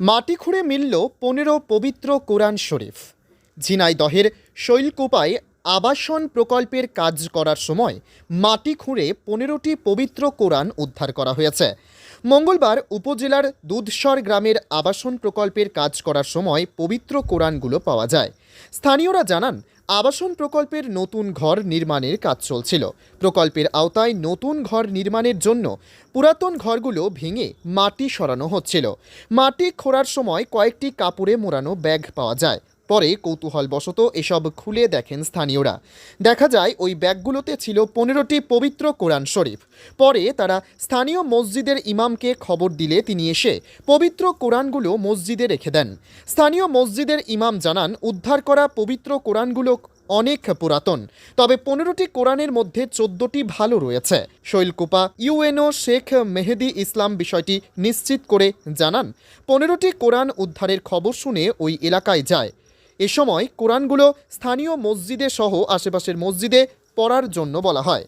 মাটি খুঁড়ে মিলল পনেরো পবিত্র কোরআন শরীফ। ঝিনাইদহের শৈলকোপায় আবাসন প্রকল্পের কাজ করার সময় মাটি খুঁড়ে পনেরোটি পবিত্র কোরআন উদ্ধার করা হয়েছে। মঙ্গলবার উপজেলার দুধসর গ্রামের আবাসন প্রকল্পের কাজ করার সময় পবিত্র কোরআনগুলো পাওয়া যায়। স্থানীয়রা জানান আবাসন প্রকল্পের নতুন ঘর নির্মাণের কাজ চলছিল। প্রকল্পের আওতায় নতুন ঘর নির্মাণের জন্য পুরাতন ঘরগুলো ভেঙে মাটি সরানো হচ্ছিল। মাটি খোঁড়ার সময় কয়েকটি কাপড়ে মোড়ানো ব্যাগ পাওয়া যায়। পরে কৌতূহলবশত এসব খুলে দেখেন স্থানীয়রা। দেখা যায়, ওই ব্যাগগুলোতে ছিল পনেরোটি পবিত্র কোরআন শরীফ। পরে তারা স্থানীয় মসজিদের ইমামকে খবর দিলে তিনি এসে পবিত্র কোরআনগুলো মসজিদে রেখে দেন। স্থানীয় মসজিদের ইমাম জানান, উদ্ধার করা পবিত্র কোরআনগুলো অনেক পুরাতন, তবে পনেরোটি কোরআনের মধ্যে চোদ্দটি ভালো রয়েছে। শৈলকুপা, ইউএনও শেখ মেহেদি ইসলাম বিষয়টি নিশ্চিত করে জানান, পনেরোটি কোরআন উদ্ধারের খবর শুনে ওই এলাকায় যায়। এ সময় কোরআনগুলো স্থানীয় মসজিদে সহ আশেপাশের মসজিদে পড়ার জন্য বলা হয়।